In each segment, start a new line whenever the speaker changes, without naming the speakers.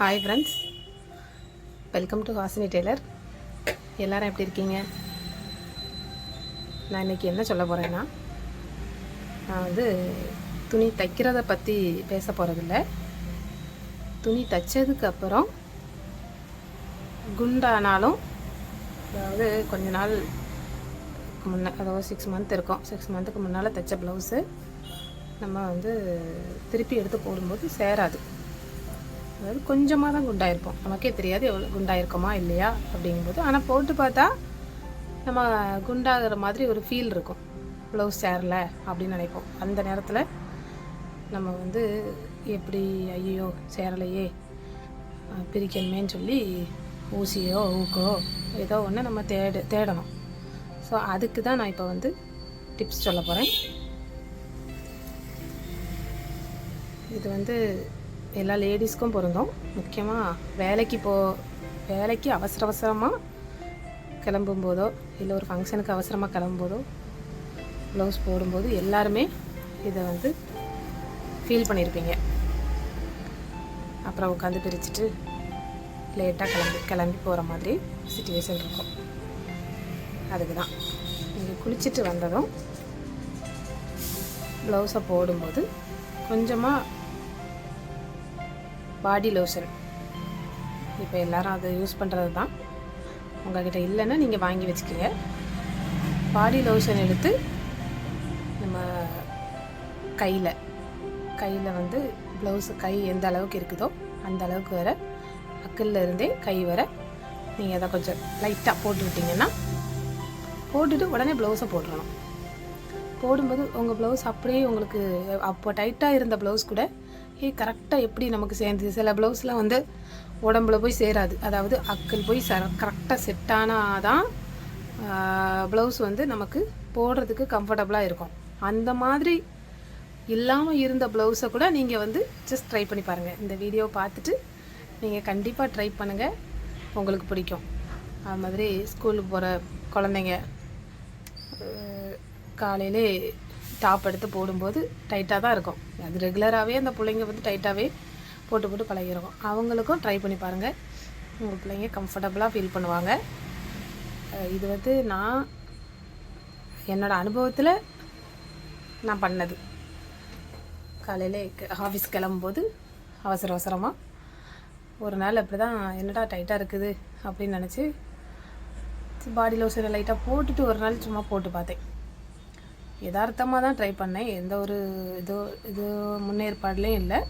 Hi friends welcome to Hasini tailor எல்லோரும் எப்படி இருக்கீங்க? நான் இன்றைக்கி என்ன சொல்ல போகிறேன்னா நான் வந்து துணி தைக்கிறத பற்றி பேச போகிறதில்ல துணி தைச்சதுக்கு அப்புறம் குண்டானாலும் அதாவது கொஞ்ச நாள் முன்ன அதாவது சிக்ஸ் மந்த் இருக்கும். சிக்ஸ் மந்த்துக்கு முன்னால் தைச்ச ப்ளவுஸு நம்ம வந்து திருப்பி எடுத்து போடும்போது சேராது. அதாவது கொஞ்சமாக தான் குண்டாயிருப்போம். நமக்கே தெரியாது எவ்வளோ குண்டாயிருக்கோமா இல்லையா அப்படிங்கும்போது. ஆனால் போட்டு பார்த்தா நம்ம குண்டாகிற மாதிரி ஒரு ஃபீல் இருக்கும். ப்ளவுஸ் சேரல அப்படின்னு நினைப்போம். அந்த நேரத்தில் நம்ம வந்து எப்படி ஐயோ சேரலையே பிரிக்கணுமேன்னு சொல்லி ஊசியோ ஊக்கோ ஏதோ ஒன்று நம்ம தேடு தேடணும். ஸோ அதுக்கு தான் நான் இப்போ வந்து டிப்ஸ் சொல்ல போகிறேன் இது வந்து எல்லா லேடிஸ்க்கும் பொருந்தும். முக்கியமாக வேலைக்கு போ வேலைக்கு அவசர அவசரமாக கிளம்பும்போதோ இல்லை ஒரு ஃபங்க்ஷனுக்கு அவசரமாக கிளம்பும்போதோ ப்ளவுஸ் போடும்போது எல்லாருமே இதை வந்து ஃபீல் பண்ணியிருப்பீங்க அப்புறம் உட்காந்து பிரிச்சுட்டு லேட்டாக கிளம்பி கிளம்பி போகிற மாதிரி சுச்சுவேஷன் இருக்கும். அதுக்கு தான் நீங்கள் குளிச்சுட்டு வந்ததும் ப்ளவுஸை போடும்போது கொஞ்சமாக பாடி லோஷன். இப்போ எல்லாரும் அதை யூஸ் பண்ணுறது தான் உங்ககிட்ட இல்லைன்னா நீங்கள் வாங்கி வச்சுக்கோங்க. பாடி லோஷன் எடுத்து நம்ம கையில் கையில் வந்து ப்ளவுஸு கை எந்த அளவுக்கு இருக்குதோ அந்த அளவுக்கு வர அக்கல்ல இருந்தே கை வர நீங்கள் அதை கொஞ்சம் லைட்டாக போட்டுக்கிட்டிங்கன்னா போட்டுட்டு உடனே ப்ளவுஸை போட்டுடணும் போடும்போது உங்கள் ப்ளவுஸ் அப்படியே உங்களுக்கு அப்போ டைட்டாக இருந்த ப்ளவுஸ் கூட ஏ கரெக்டாக எப்படி நமக்கு சேர்ந்துது? சில ப்ளவுஸ்லாம் வந்து உடம்புல போய் சேராது. அதாவது அக்கல் போய் ச கரெக்டாக செட் தான் ப்ளவுஸ் வந்து நமக்கு போடுறதுக்கு கம்ஃபர்டபுளாக இருக்கும். அந்த மாதிரி இல்லாமல் இருந்த ப்ளவுஸை கூட நீங்கள் வந்து ஜஸ்ட் ட்ரை பண்ணி பாருங்கள் இந்த வீடியோ பார்த்துட்டு நீங்கள் கண்டிப்பாக ட்ரை பண்ணுங்கள் உங்களுக்கு பிடிக்கும். அது மாதிரி ஸ்கூலுக்கு போகிற குழந்தைங்க காலையிலே டாப் எடுத்து போடும்போது டைட்டாக தான் இருக்கும். அது ரெகுலராகவே அந்த பிள்ளைங்க வந்து டைட்டாகவே போட்டு போட்டு பழகிருக்கும் அவங்களுக்கும் ட்ரை பண்ணி பாருங்கள் உங்கள் பிள்ளைங்க கம்ஃபர்டபுளாக ஃபீல் பண்ணுவாங்க. இது வந்து நான் என்னோடய அனுபவத்தில் நான் பண்ணது. காலையில் ஆஃபீஸ் கிளம்பும்போது அவசர அவசரமாக ஒரு நாள் அப்படி தான் என்னடா டைட்டாக இருக்குது அப்படின்னு நினச்சி பாடி லோஷனை லைட்டாக போட்டுட்டு ஒரு நாள் சும்மா போட்டு பார்த்தேன். யதார்த்தமாக தான் ட்ரை பண்ணேன். எந்த ஒரு இதோ இது முன்னேற்பாடுலேயும் இல்லை.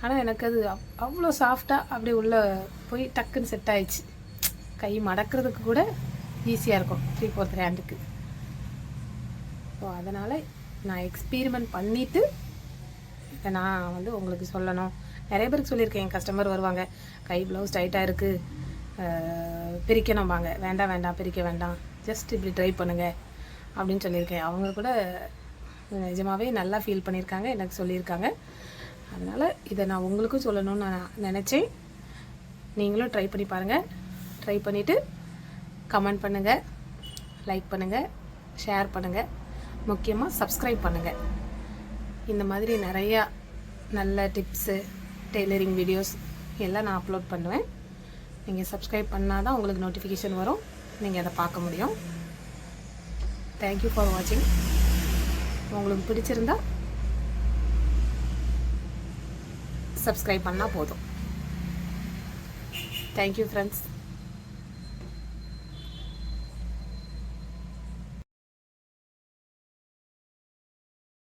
ஆனால் எனக்கு அது அவ்- அவ்வளோ சாஃப்டாக அப்படி உள்ளே போய் டக்குன்னு செட் ஆயிடுச்சு. கை மடக்கிறதுக்கு கூட ஈஸியாக இருக்கும். த்ரீ ஃபோர்த் ஹேண்டுக்கு ஸோ அதனால் நான் எக்ஸ்பீரிமெண்ட் பண்ணிவிட்டு இதை நான் வந்து உங்களுக்கு சொல்லணும். நிறைய பேருக்கு சொல்லியிருக்கேன் என் கஸ்டமர் வருவாங்க கை ப்ளவுஸ் டைட்டாக இருக்குது பிரிக்கணும் வாங்க. வேண்டாம் வேண்டாம் பிரிக்க வேண்டாம். ஜஸ்ட் இப்படி ட்ரை பண்ணுங்கள் அப்படின்னு சொல்லியிருக்கேன். அவங்க கூட நிஜமாகவே நல்லா ஃபீல் பண்ணியிருக்காங்க எனக்கு சொல்லியிருக்காங்க. அதனால் இதை நான் உங்களுக்கும் சொல்லணும்னு நான் நினச்சேன். நீங்களும் ட்ரை பண்ணி பாருங்கள் ட்ரை பண்ணிவிட்டு கமெண்ட் பண்ணுங்கள் லைக் பண்ணுங்கள் ஷேர் பண்ணுங்கள் முக்கியமாக சப்ஸ்கிரைப் பண்ணுங்கள் இந்த மாதிரி நிறையா நல்ல டிப்ஸு டெய்லரிங் வீடியோஸ் எல்லாம் நான் அப்லோட் பண்ணுவேன். நீங்கள் சப்ஸ்கிரைப் பண்ணால் தான் உங்களுக்கு நோட்டிஃபிகேஷன் வரும். நீங்கள் அதை பார்க்க முடியும். தேங்க்யூ ஃபார் வாட்சிங் உங்களுக்கு பிடிச்சிருந்தா சப்ஸ்கிரைப் பண்ணால் போதும். Thank you friends